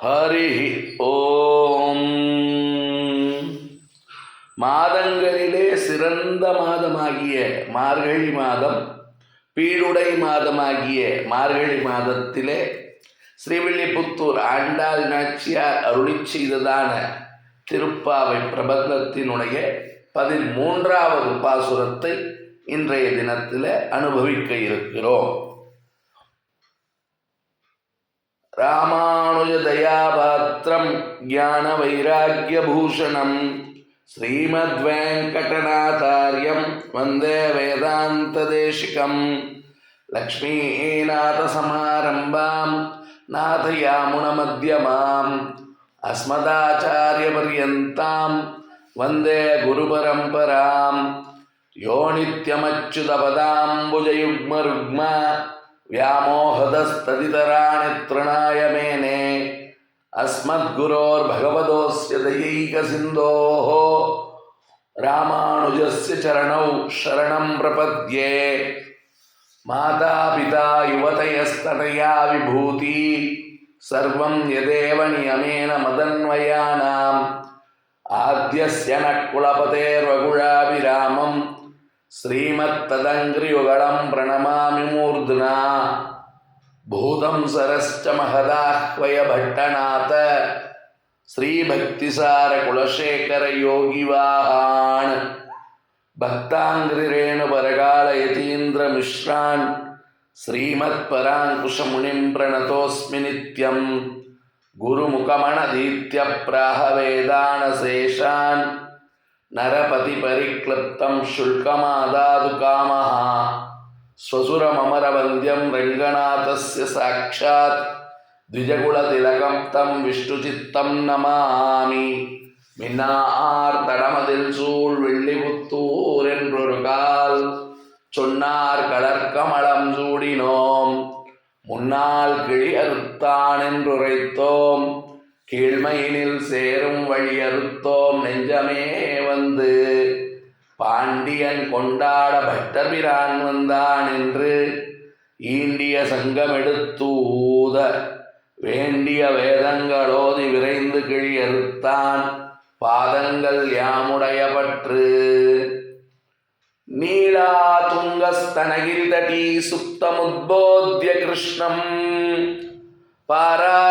ஹரி ஓம். மாதங்களிலே சிறந்த மாதமாகிய மார்கழி மாதம் பீடுடை மாதமாகிய மார்கழி மாதத்திலே ஸ்ரீவில்லிபுத்தூர் ஆண்டாள் நாச்சியார் அருளி செய்ததான திருப்பாவை பிரபந்தத்தினுடைய பதிமூன்றாவது பாசுரத்தை இன்றைய தினத்தில் அனுபவிக்க இருக்கிறோம். ராமானுஜதயாபாத்திரம் ஞான வைராக்கிய பூஷணம் ஸ்ரீமத் வெங்கடநாதாரியம் வந்தே வேதாந்த தேசிகம் லக்ஷ்மீநாதசமாரம்பாம் நாதயாமுனமத்யமாம் அஸ்மதாச்சாரியபர்யந்தாம் வந்தே குருபரம்பராம் யோனித்யமச்சுதபதாம்புஜயுக்மருக்மா ವ್ಯಾಮೋಹದಸ್ತದಿತರಾಣಿ ತೃಣಾಯ ಮೇನೆ. ಅಸ್ಮದ್ಗುರೋರ್ಭಗವದೋಸ್ಯ ದೈಕ ಸಿಂಧೋ ರಾಮಾನುಜಸ್ಯ ಚರಣೌ ಶರಣಂ ಪ್ರಪದ್ಯೆ. ಮಾತಾ ಪಿತಾ ಯುವತಯಸ್ತನಯಾ ವಿಭೂತಿ. ಸರ್ವಂ ಯದೇವ ನಿಯಮೇನ ಮದನ್ವಯಾನಾಂ. ಆದ್ಯಸ್ಯ ನಕುಳಪತೇರ್ವಗುಳಾಭಿರಾಮಂ श्रीमत्तदङ्घ्रियुगलं प्रणमामि मूर्ध्ना भूतं सरश्च महदाह्वय भट्टनाथ श्रीभक्तिसारकुलशेखरयोगिवाहान् भक्ताङ्घ्रिरेणुपरकालयतीन्द्रमिश्रान् श्रीमत्पराङ्कुशमुनिं प्रणतोऽस्मि नित्यं गुरुमुखमणदीत्यप्राहवेदानशेषान् नरपतिपरिक्लृप्तं शुल्कमादातु कामः स्वसुरममरवन्द्यं रङ्गनाथस्य साक्षात् द्विजकुलतिलकं तं विष्णुचित्तं नमामि மின்னார் தடமதில் சூழ் வெள்ளிபுத்தூர் என்றொரு கால் சொன்னார் கலர்க்கமலம் சூடினோம் முன்னால் கிழி அறுத்தான் என்றுரைத்தோம் கீழ்மையினில் சேரும் வழி அறுத்தோம் நெஞ்சமே வந்து. பாண்டியன் கொண்டாட பட்டபிரான் வந்தான் என்று ஈண்டிய சங்கம் எடுத்தூத வேண்டிய வேதங்களோதி விரைந்து கிழியறுத்தான் பாதங்கள் யாமுடைய பற்று நீலா துங்கஸ்தனகில் தடி சுப்தமுத்போத்ய கிருஷ்ணம். பாரா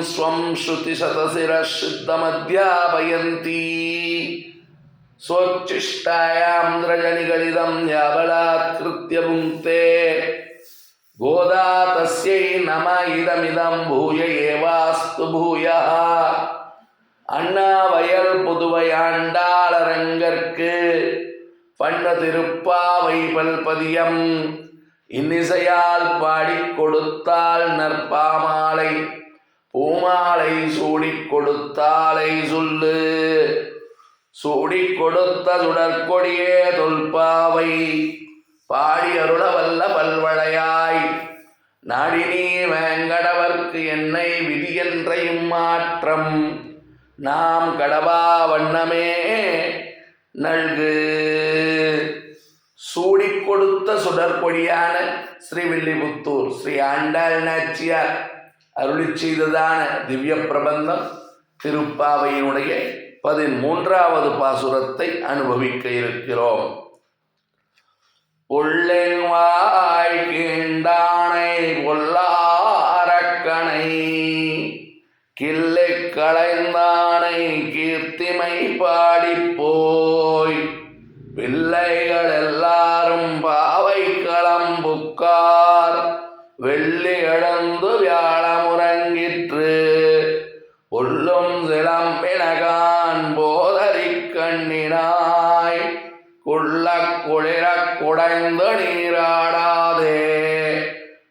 पारार्त्यं स्वं श्रुतिशतशिरः शुद्धमध्यापयन्ती स्वोच्छिष्टायां रजनिगलिदं याबलात्कृत्य भुङ्क्ते गोदा तस्यै नम इदमिदं भूय एवास्तु भूयः அண்ணாவயல் புதுவையாண்டாளரங்கற்கு பண்ண திருப்பாவை பல்பதியம் இன்னிசையால் பாடிக் கொடுத்தால் நற்பாமாலை பூமாலை சூடிக் கொடுத்தாலை சொல்லு. சூடிக் கொடுத்த சுடற்கொடியே தொல்பாவை. பாடி அருள வல்ல பல்வளையாய். நாடினீ வேங்கடவர்க்கு என்னை விதி என்றையும் மாற்றம். நாம் கடவா வண்ணமே நல்கு. சூடிக் கொடுத்த சுடற்கொடியான ஸ்ரீவில்லிபுத்தூர் ஸ்ரீ ஆண்டாள் நாச்சியார். அருளி செய்ததான திவ்ய பிரபந்தம் திருப்பாவையினுடைய பதிமூன்றாவது பாசுரத்தை அனுபவிக்க இருக்கிறோம். உள்ளென் வாய் கீண்டானை பொல்லாரக்கனை கிள்ளை களைந்தானை கீர்த்திமை பாடி போய் பிள்ளைகள் எல்லாரும் பாவை களம்புக்கார் வெள்ளி இழந்து வியா கண்ணினாய் குள்ள குளிர குடைந்து நீராடாதே.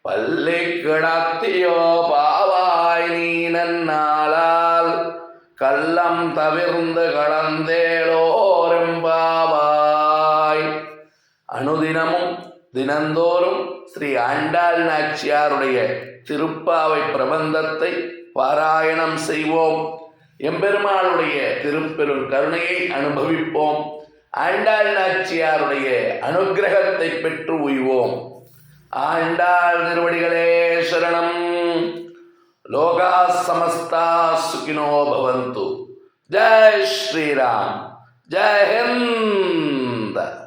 பள்ளி கிடத்தியோ பாவாய் நீ நன்னாளால் கள்ளம் தவிர்ந்து கடந்தேளோரும் பாவாய். அனுதினமும் தினந்தோறும் ஸ்ரீ ஆண்டாள் நாச்சியாருடைய திருப்பாவை பிரபந்தத்தை பாராயணம் செய்வோம். எம்பெருமாளுடைய திருப்பெரும் கருணையை அனுபவிப்போம். ஆண்டாள் நாச்சியாருடைய அனுகிரகத்தை பெற்று உய்வோம். ஆண்டாள் திருவடிகளே சரணம். லோகா சமஸ்தா சுகினோ பவந்து. ஜெய் ஸ்ரீராம். ஜெய் ஹிந்த்.